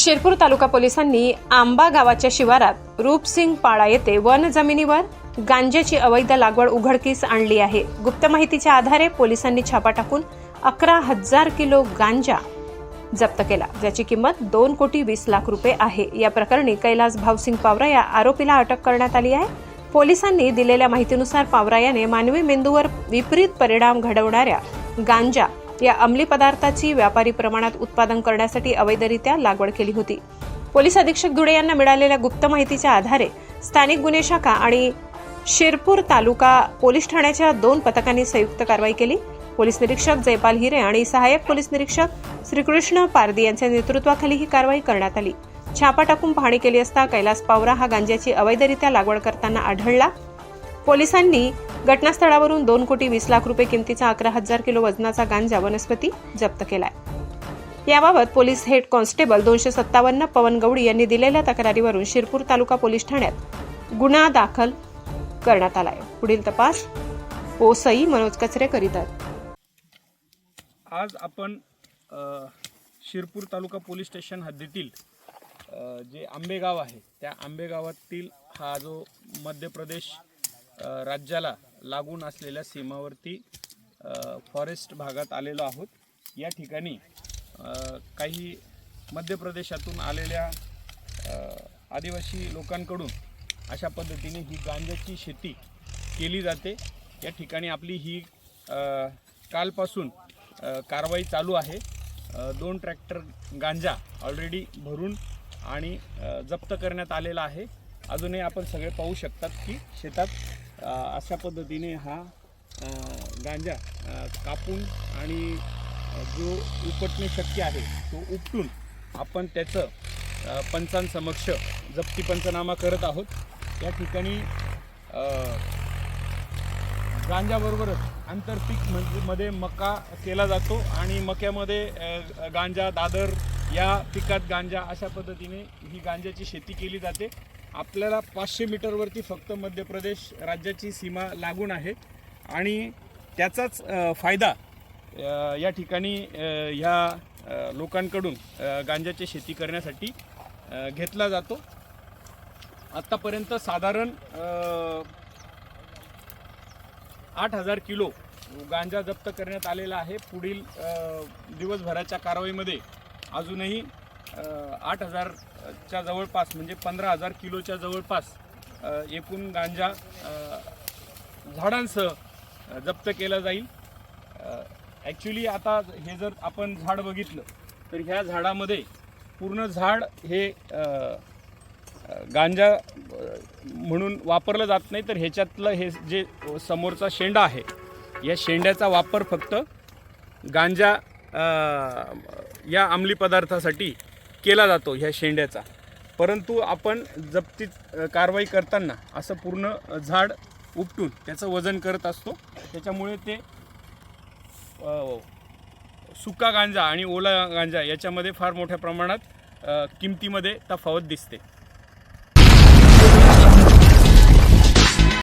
शिरपूर तालुका पोलिसांनी आंबा गावाच्या शिवारात रूपसिंग पाळा येथे वन जमिनीवर गांज्याची अवैध लागवड उघडकीस आणली आहे. गुप्त माहितीच्या आधारे पोलिसांनी छापा टाकून अकरा हजार किलो गांजा जप्त केला. ज्याची किंमत दोन कोटी वीस लाख रुपये आहे. या प्रकरणी कैलास भावसिंग पावरा या आरोपीला अटक करण्यात आली आहे. पोलिसांनी दिलेल्या माहितीनुसार पावरा याने मानवी मेंदूवर विपरीत परिणाम घडवणाऱ्या गांजा या अंमली पदार्थाची व्यापारी प्रमाणात उत्पादन करण्यासाठी अवैधरित्या लागवड केली होती. पोलीस अधीक्षक धुळे यांना मिळालेल्या गुप्त माहितीच्या आधारे स्थानिक गुन्हे शाखा आणि शिरपूर तालुका पोलीस ठाण्याच्या दोन पथकांनी संयुक्त कारवाई केली. पोलीस निरीक्षक जयपाल हिरे आणि सहाय्यक पोलीस निरीक्षक श्रीकृष्ण पारदी यांच्या नेतृत्वाखाली ही कारवाई करण्यात आली. छापा टाकून पाहणी केली असता कैलास पावरा हा गांज्याची अवैधरित्या लागवड करताना आढळला. पोलिसांनी घटनास्थळावरून दोन कोटी वीस लाख रुपये किमतीचा अकरा हजार किलो वजनाचा गांजा वनस्पती जप्त केलाय. याबाबत पोलीस हेड कॉन्स्टेबल दोनशे सत्तावन्न पवन गवडी यांनी दिलेल्या तक्रारीवरून शिरपूर तालुका पोलीस ठाण्यात गुन्हा दाखल करण्यात आलाय. पुढील तपास ओसई मनोज कचरे करीत आहेत आज आपण शिरपूर तालुका पोलीस स्टेशन हद्दीतील जे आंबेगाव आहे त्या आंबेगावातील हा जो मध्य प्रदेश राज्याला लागून असलेल्या सीमावर्ती फॉरेस्ट भागात आलेलो आहोत. या ठिकाणी काही मध्य प्रदेशातून आलेल्या आदिवासी लोकांकडून अशा पद्धतीने ही गांजाची शेती केली जाते. या ठिकाणी आपली ही कालपासून कारवाई चालू आहे. दोन ट्रॅक्टर गांजा ऑलरेडी भरून आणि जप्त करण्यात आलेला आहे. अजूनही आपण सगळे पाहू शकतात की शेतात अशा पद्धतीने हा गांजा कापून आणि जो उपटणे शक्य आहे तो उपटून आपण त्याचं पंचांसमक्ष जप्ती पंचनामा करत आहोत. या ठिकाणी गांजाबरोबरच आंतरपीक म्हणजे मध्ये मका केला जातो आणि मक्यामध्ये गांजा दादर या पिकात गांजा अशा पद्धतीने ही गांजाची शेती केली जाते. आपल्याला पाचशे मीटरवरती फक्त मध्य प्रदेश राज्याची सीमा लागून आहे. आणि त्याचाच फायदा या ठिकाणी ह्या लोकांकडून गांजाची शेती करण्यासाठी घेतला जातो. आत्तापर्यंत साधारण आठ हजार किलो गांजा जप्त करण्यात आलेला आहे. पुढील दिवसभराच्या कारवाईमध्ये अजूनही आठ हजारच्या जवळपास म्हणजे पंधरा हजार किलोच्या जवळपास एकूण गांजा झाडांसह जप्त केला जाईल. ॲक्च्युली आता हे जर आपण झाड बघितलं तर ह्या झाडामध्ये पूर्ण झाड हे गांजा म्हणून वापरलं जात नाही तर ह्याच्यातलं हे जे समोरचा शेंडा आहे या शेंड्याचा वापर फक्त गांजा या अंमली पदार्थासाठी केला जातो ह्या शेंड्याचा. परंतु आपण जप्ती कारवाई करताना असं पूर्ण झाड उपटून त्याचं वजन करत असतो. त्याच्यामुळे ते सुका गांजा आणि ओला गांजा याच्यामध्ये फार मोठ्या प्रमाणात किमतीमध्ये तफावत दिसते.